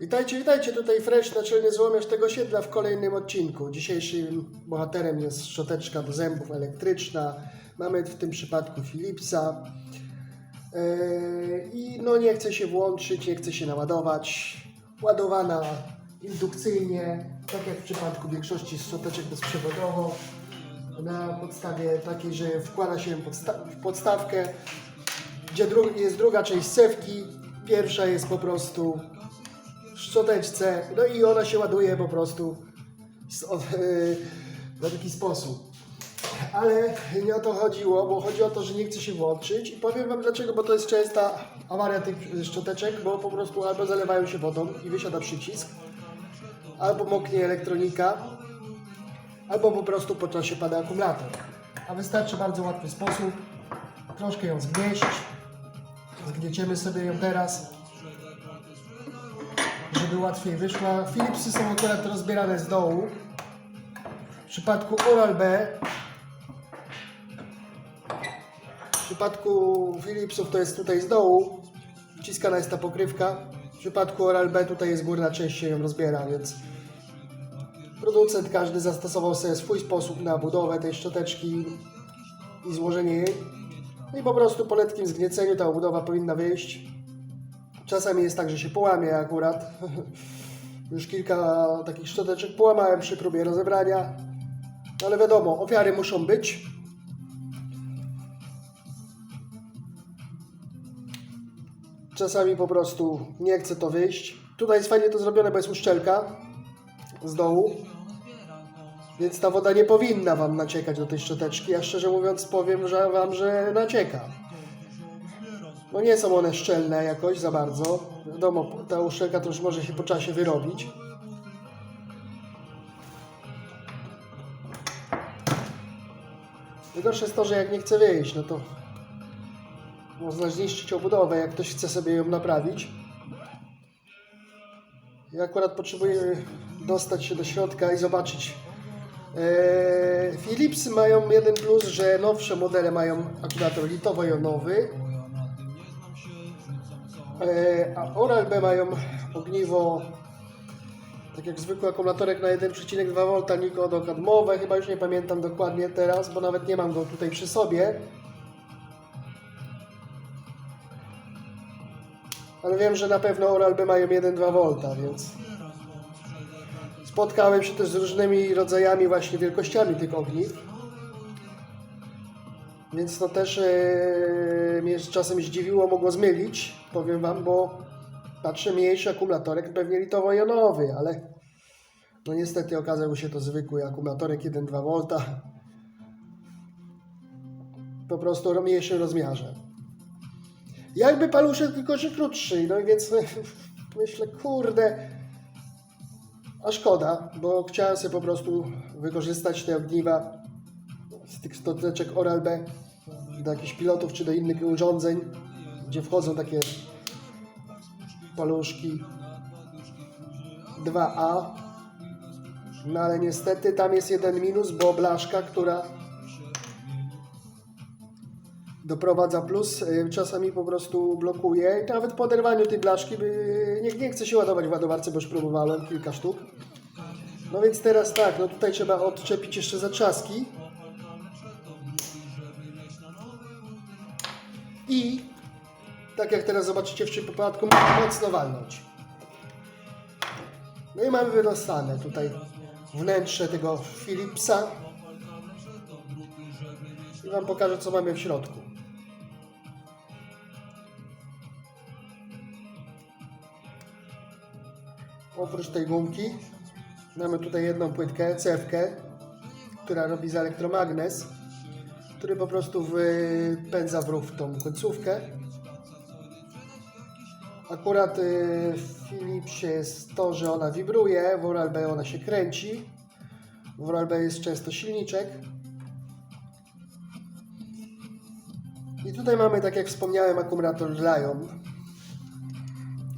Witajcie, witajcie, tutaj Fresh, naczelny złomiarz tego siedla w kolejnym odcinku. Dzisiejszym bohaterem jest szczoteczka do zębów elektryczna. Mamy w tym przypadku Philipsa. Yy, I no nie chce się włączyć, nie chce się naładować. Ładowana indukcyjnie, tak jak w przypadku większości szczoteczek bezprzewodowo. Na podstawie takiej, że wkłada się w podstawkę, gdzie jest druga część cewki. Pierwsza jest po prostu szczoteczce, no i ona się ładuje po prostu w taki sposób. Ale nie o to chodziło, bo chodzi o to, że nie chce się włączyć. I powiem Wam dlaczego, bo to jest częsta awaria tych szczoteczek, bo po prostu albo zalewają się wodą i wysiada przycisk, albo moknie elektronika, albo po prostu po czasie pada akumulator. A wystarczy bardzo łatwy sposób, troszkę ją zgnieść, zgnieciemy sobie ją teraz, żeby łatwiej wyszła. Philipsy są akurat rozbierane z dołu. W przypadku Oral-B w przypadku Philipsów to jest tutaj z dołu. Wciskana jest ta pokrywka. W przypadku Oral-B tutaj jest górna część się ją rozbiera, więc producent każdy zastosował sobie swój sposób na budowę tej szczoteczki i złożenie jej. No i po prostu po letnim zgnieceniu ta obudowa powinna wyjść. Czasami jest tak, że się połamie akurat. Już kilka takich szczoteczek połamałem przy próbie rozebrania. Ale wiadomo, ofiary muszą być. Czasami po prostu nie chce to wyjść. Tutaj jest fajnie to zrobione, bo jest uszczelka z dołu. Więc ta woda nie powinna Wam naciekać do tej szczoteczki. Ja szczerze mówiąc powiem że Wam, że nacieka. No nie są one szczelne jakoś za bardzo. Wiadomo, ta uszczelka już może się po czasie wyrobić. Najgorsze jest to, że jak nie chce wyjść, no to można zniszczyć obudowę, jak ktoś chce sobie ją naprawić. Ja akurat potrzebuję dostać się do środka i zobaczyć. Eee, Philipsy mają jeden plus, że nowsze modele mają akumulator litowo-jonowy, a Oral-B mają ogniwo tak jak zwykły akumulatorek na 1,2 V nikodo-kadmowe, chyba już nie pamiętam dokładnie teraz, bo nawet nie mam go tutaj przy sobie. Ale wiem, że na pewno Oral-B mają 1,2 V, więc spotkałem się też z różnymi rodzajami właśnie wielkościami tych ogniw. Więc to też e, mnie czasem zdziwiło, mogło zmylić, powiem Wam, bo patrzę mniejszy akumulatorek, pewnie litowo-jonowy, ale no niestety okazał się to zwykły akumulatorek 1,2 V. Po prostu o mniejszym rozmiarze. Jakby paluszek tylko że krótszy, no i więc myślę, kurde, a szkoda, bo chciałem sobie po prostu wykorzystać te ogniwa z tych stoteczek Oral-B do jakichś pilotów czy do innych urządzeń, gdzie wchodzą takie paluszki 2A. No ale niestety tam jest jeden minus, bo blaszka, która doprowadza plus, y, czasami po prostu blokuje nawet po oderwaniu tej blaszki nie, nie chce się ładować w ładowarce, bo już próbowałem kilka sztuk. No więc teraz tak, no tutaj trzeba odczepić jeszcze zatrzaski. I tak jak teraz zobaczycie w przypadku mocno walnąć. No i mamy wydostane tutaj wnętrze tego Philipsa. I Wam pokażę co mamy w środku. Oprócz tej gumki mamy tutaj jedną płytkę, cewkę, która robi za elektromagnes, który po prostu wypędza w tą końcówkę. Akurat y, w Philipsie jest to, że ona wibruje, w Oral-B ona się kręci. W Oral-B jest często silniczek. I tutaj mamy, tak jak wspomniałem, akumulator Lion.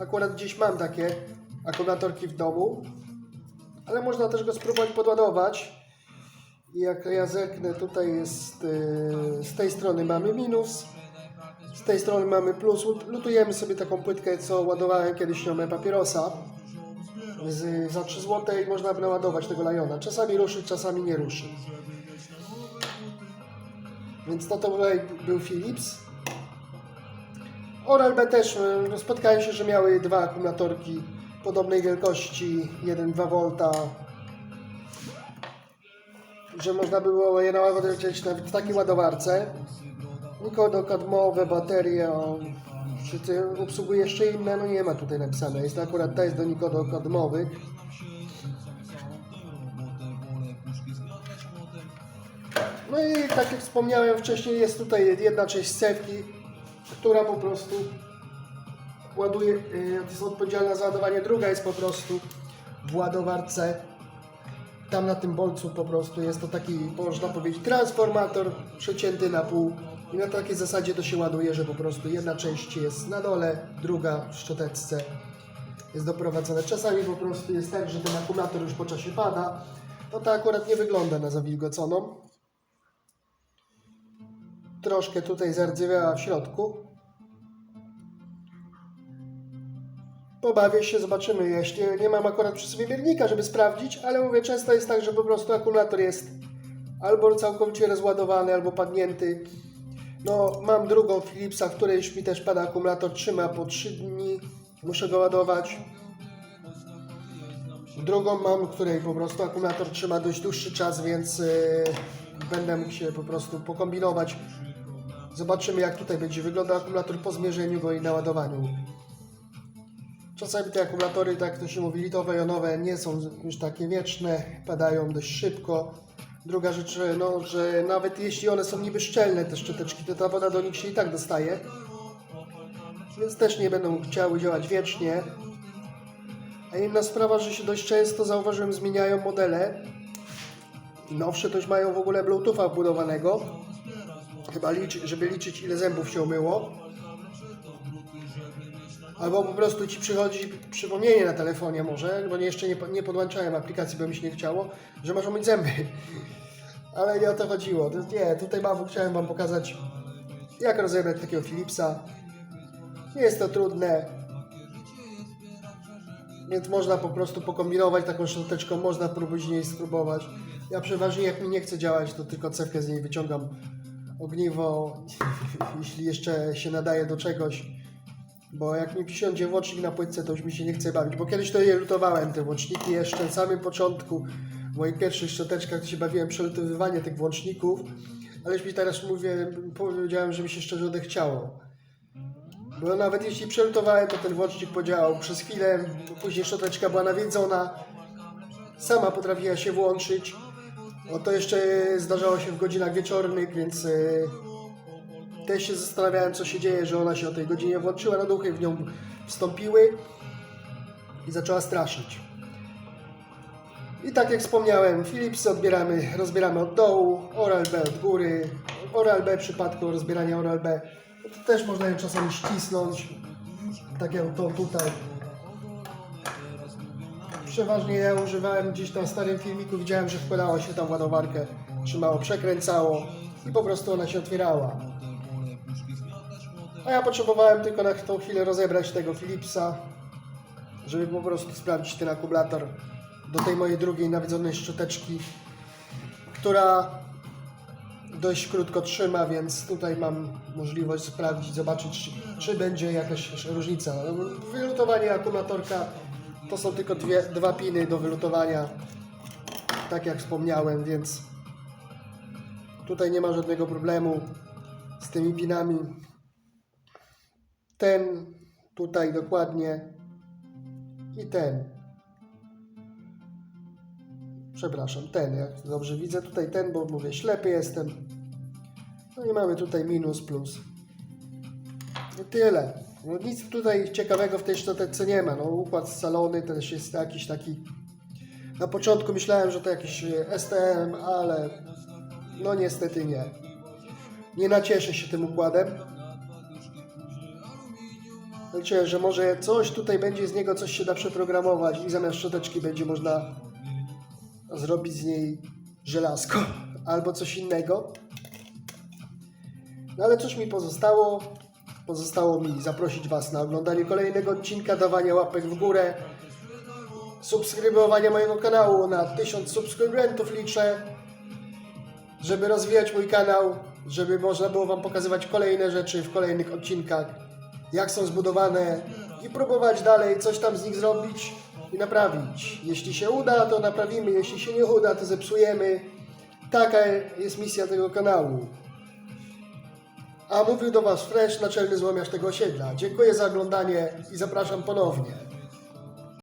Akurat gdzieś mam takie akumulatorki w domu, ale można też go spróbować podładować. I jak ja zerknę, tutaj jest y, z tej strony mamy minus, Z tej strony mamy plus. Lutujemy sobie taką płytkę, co ładowałem kiedyś ściągnę papierosa. Z, za 3 zł i można by naładować tego Liona. Czasami ruszy, czasami nie ruszy. Więc to, to był Philips. Oral-B też e, spotkałem się, że miały dwa akumulatorki podobnej wielkości, 1,2 V, że można było je naładować nawet w takiej ładowarce. Nikodo-kadmowe, baterie, czy ty obsługuje jeszcze inne? No nie ma tutaj napisane, jest akurat ta jest do nikodo-kadmowych. No i tak jak wspomniałem wcześniej, jest tutaj jedna część cewki, która po prostu ładuje, y, jest odpowiedzialna za ładowanie, druga jest po prostu w ładowarce. Tam na tym bolcu po prostu jest to taki, można powiedzieć, transformator przecięty na pół. I na takiej zasadzie to się ładuje, że po prostu jedna część jest na dole, druga w szczoteczce jest doprowadzone. Czasami po prostu jest tak, że ten akumulator już po czasie pada. To akurat nie wygląda na zawilgoconą. Troszkę tutaj zardzewiała w środku. Pobawię się, zobaczymy. Jeśli nie mam akurat przy sobie miernika, żeby sprawdzić, ale mówię, często jest tak, że po prostu akumulator jest albo całkowicie rozładowany, albo padnięty. No, mam drugą Philipsa, w której już mi też pada akumulator, trzyma po 3 dni. Muszę go ładować. Drugą mam, w której po prostu akumulator trzyma dość dłuższy czas, więc yy, będę mógł się po prostu pokombinować. Zobaczymy, jak tutaj będzie wyglądał akumulator po zmierzeniu go i naładowaniu. Czasami te akumulatory, tak jak to się mówi, litowe, jonowe, nie są już takie wieczne, padają dość szybko. Druga rzecz, no, że nawet jeśli one są niby szczelne, te szczoteczki, to ta woda do nich się i tak dostaje. Więc też nie będą chciały działać wiecznie. A inna sprawa, że się dość często, zauważyłem, zmieniają modele. Nowsze już mają w ogóle Bluetootha wbudowanego. Chyba liczy, żeby liczyć ile zębów się umyło. Albo po prostu ci przychodzi przypomnienie na telefonie może, bo jeszcze nie, nie podłączałem aplikacji, bo mi się nie chciało, że masz umyć zęby. Ale nie o to chodziło. Nie, tutaj mam, chciałem Wam pokazać, jak rozebrać takiego Philipsa. Nie jest to trudne. Więc można po prostu pokombinować taką szczoteczką, można później spróbować. Ja przeważnie jak mi nie chce działać, to tylko cewkę z niej wyciągam ogniwo, jeśli jeszcze się nadaje do czegoś. Bo jak mi przysiądzie włącznik na płytce, to już mi się nie chce bawić. Bo kiedyś to je lutowałem, te włączniki jeszcze na samym początku. W moich pierwszych szczoteczkach się bawiłem przelutowywanie tych włączników. Ale już mi teraz mówię, powiedziałem, że mi się szczerze odechciało. Bo nawet jeśli przelutowałem, to ten włącznik podziałał przez chwilę. Później szczoteczka była nawiedzona. Sama potrafiła się włączyć. No to jeszcze zdarzało się w godzinach wieczornych, więc yy, też się zastanawiałem, co się dzieje, że ona się o tej godzinie włączyła, no duchy w nią wstąpiły i zaczęła straszyć. I tak jak wspomniałem, Philips odbieramy, rozbieramy od dołu, Oral-B od góry. Oral-B w przypadku rozbierania Oral-B to też można ją czasami ścisnąć, tak jak to tutaj. Przeważnie ja używałem gdzieś tam w starym filmiku, widziałem, że wkładało się tam ładowarkę, trzymało, przekręcało i po prostu ona się otwierała. A ja potrzebowałem tylko na tą chwilę rozebrać tego Philipsa, żeby po prostu sprawdzić ten akumulator do tej mojej drugiej nawiedzonej szczoteczki, która dość krótko trzyma, więc tutaj mam możliwość sprawdzić, zobaczyć, czy, czy będzie jakaś różnica. Wylutowanie akumulatorka to są tylko dwie, dwa piny do wylutowania, tak jak wspomniałem, więc tutaj nie ma żadnego problemu z tymi pinami. Ten tutaj dokładnie i ten. Przepraszam, ten, jak dobrze widzę tutaj ten, bo mówię, ślepy jestem. No i mamy tutaj minus, plus. I tyle. No nic tutaj ciekawego w tej szczoteczce nie ma. No układ scalony też jest jakiś taki... Na początku myślałem, że to jakiś e, STM, ale no niestety nie. Nie nacieszę się tym układem. Liczę, że może coś tutaj będzie z niego, coś się da przeprogramować i zamiast szczoteczki będzie można zrobić z niej żelazko albo coś innego. No ale cóż mi pozostało? pozostało mi zaprosić Was na oglądanie kolejnego odcinka, dawanie łapek w górę, subskrybowanie mojego kanału na 1000 subskrybentów liczę, żeby rozwijać mój kanał, żeby można było Wam pokazywać kolejne rzeczy w kolejnych odcinkach, jak są zbudowane i próbować dalej coś tam z nich zrobić i naprawić. Jeśli się uda, to naprawimy, jeśli się nie uda, to zepsujemy. Taka jest misja tego kanału. A mówił do Was Fresh, naczelny złomiarz tego osiedla. Dziękuję za oglądanie i zapraszam ponownie.